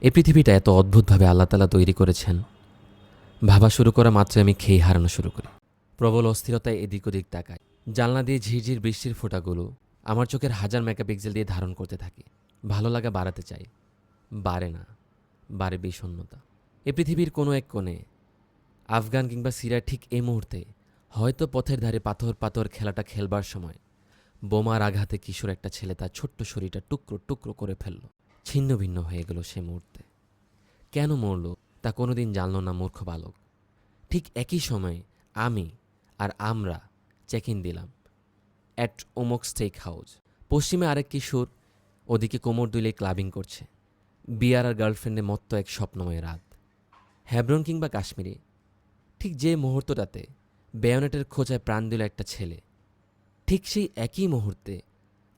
এই পৃথিবীটা এত অদ্ভুতভাবে আল্লাহ তালা তৈরি করেছেন। ভাবা শুরু করা মাত্রই আমি খেই হারানো শুরু করি। প্রবল অস্থিরতায় এদিক ওদিক তাকাই। জানলা দিয়ে ঝিরঝির বৃষ্টির ফোঁটাগুলো আমার চোখের হাজার মেগাপিক্সেল দিয়ে ধারণ করতে থাকি। ভালো লাগা বাড়াতে চাই। বাড়ে না। বাড়ে বিষণ্ণতা। এ পৃথিবীর কোনো এক কোণে, আফগান কিংবা সিরিয়ার ঠিক এই মুহূর্তে হয়তো পথের ধারে পাথর পাথর খেলাটা খেলবার সময় বোমার আঘাতে কিশোর একটা ছেলে তার ছোট্ট শরীরটা টুকরো টুকরো করে ফেলল। ছিন্ন ভিন্ন হয়ে গেল সে মুহূর্তে। কেন মরল, তা কোনোদিন জানল না মূর্খ বালক। ঠিক একই সময়ে আমি আর আমরা চেক ইন দিলাম অ্যাট ওমক স্টেক হাউস পশ্চিমে আরেক কিশোর, ওদিকে কোমর দুলে ক্লাবিং করছে। বিয়ার আর গার্লফ্রেন্ডে মত্ত এক স্বপ্নময় রাত। হ্যাব্রন কিংবা কাশ্মীরে। ঠিক যে মুহূর্তটাতে বেয়নেটের খোঁজায় প্রাণ দিল একটা ছেলে। ঠিক সেই একই মুহূর্তে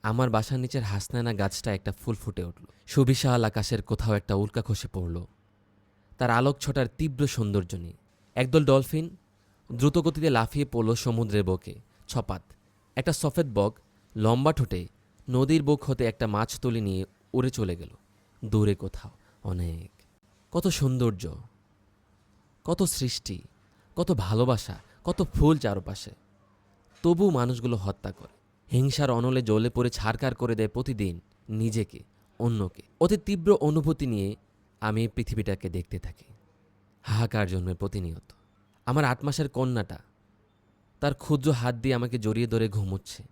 আমার বাসার নিচের হাসনায়না গাছটা একটা ফুল ফুটে উঠল। সুবিশাল আকাশের কোথাও একটা উল্কা খসে পড়ল। তার আলোক ছটার তীব্র সৌন্দর্য নিয়ে। একদল ডলফিন দ্রুতগতিতে লাফিয়ে পড়ল সমুদ্রের বকে। ছপাত। একটা সফেদ বক লম্বা ঠোঁটে নদীর বুক হতে একটা মাছ তুলে নিয়ে উড়ে চলে গেল। দূরে কোথাও অনেক। কত সৌন্দর্য। কত সৃষ্টি। কত ভালোবাসা। কত ফুল চারপাশে। তবু মানুষগুলো হত্যা করে। হিংসার অনলে জ্বলে পড়ে ছাড়কার করে দেয় প্রতিদিন নিজেকে, অন্যকে। অতি তীব্র অনুভূতি নিয়ে আমি পৃথিবীটাকে দেখতে থাকি। হাহাকার জন্মে প্রতিনিয়ত। আমার আট মাসের কন্যাটা তার ক্ষুদ্র হাত দিয়ে আমাকে জড়িয়ে ধরে ঘুমোচ্ছে।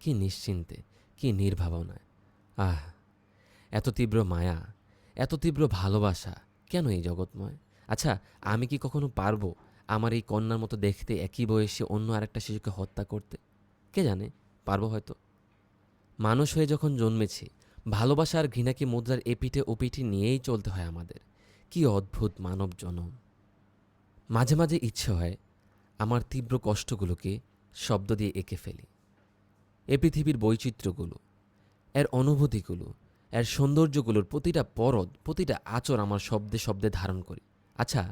কি নিশ্চিন্তে, কি নির্ভাবনায়। আহ, এত তীব্র মায়া, এত তীব্র ভালোবাসা, কেন এই জগৎময়? আচ্ছা আমি কি কখনো পারব আমার এই কন্যার মতো দেখতে একই বয়সে অন্য আরেকটা শিশুকে হত্যা করতে? কে জানে? পারব হয়তো। মানুষ হয়ে যখন জন্মেছি, ভালোবাসা আর ঘৃণাকে মুদ্রার এপিঠে ওপিঠে নিয়েই চলতে হয় আমাদের। কি অদ্ভুত মানব জনম। মাঝে মাঝে ইচ্ছে হয় আমার তীব্র কষ্টগুলোকে শব্দ দিয়ে এঁকে ফেলি। এ পৃথিবীর বৈচিত্র্যগুলো, এর অনুভূতিগুলো, এর সৌন্দর্যগুলোর প্রতিটা পরদ, প্রতিটা আচর আমার শব্দে শব্দে ধারণ করি। আচ্ছা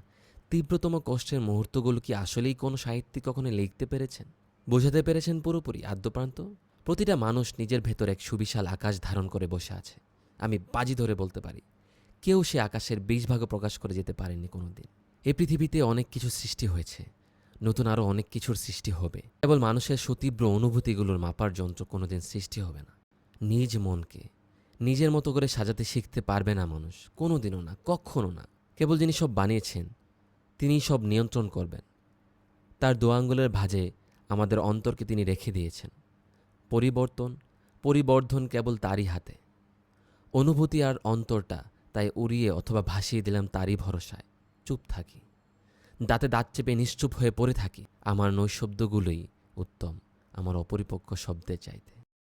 তীব্রতম কষ্টের মুহূর্তগুলো কি আসলেই কোনো সাহিত্যিক কখনো লিখতে পেরেছেন? বোঝাতে পেরেছেন পুরোপুরি আদ্যপ্রান্ত? প্রতিটা মানুষ নিজের ভেতর এক সুবিশাল আকাশ ধারণ করে বসে আছে। আমি বাজি ধরে বলতে পারি, কেউ সে আকাশের বিশ ভাগও প্রকাশ করে যেতে পারেনি কোনোদিন। এ পৃথিবীতে অনেক কিছু সৃষ্টি হয়েছে, নতুন আরও অনেক কিছুর সৃষ্টি হবে। কেবল মানুষের সুতীব্র অনুভূতিগুলোর মাপার যন্ত্র কোনোদিন সৃষ্টি হবে না। নিজ মনকে, নিজের মতো করে সাজাতে শিখতে পারবে না মানুষ, কোনোদিনও না, কখনো না। কেবল যিনি সব বানিয়েছেন, তিনিই সব নিয়ন্ত্রণ করবেন। তার দোয়াঙ্গুলের ভাঁজে আমাদের অন্তরকে তিনি রেখে দিয়েছেন। পরিবর্তন, পরিবর্ধন কেবল তারই হাতে। অনুভূতি আর অন্তরটা তাই উড়িয়ে অথবা ভাসিয়ে দিলাম তারই ভরসায়। চুপ থাকি। দাঁতে দাঁত চেপে নিশ্চুপ হয়ে পড়ে থাকি। আমার নৈশব্দগুলোই উত্তম। আমার অপরিপক্ক শব্দের চাইতে।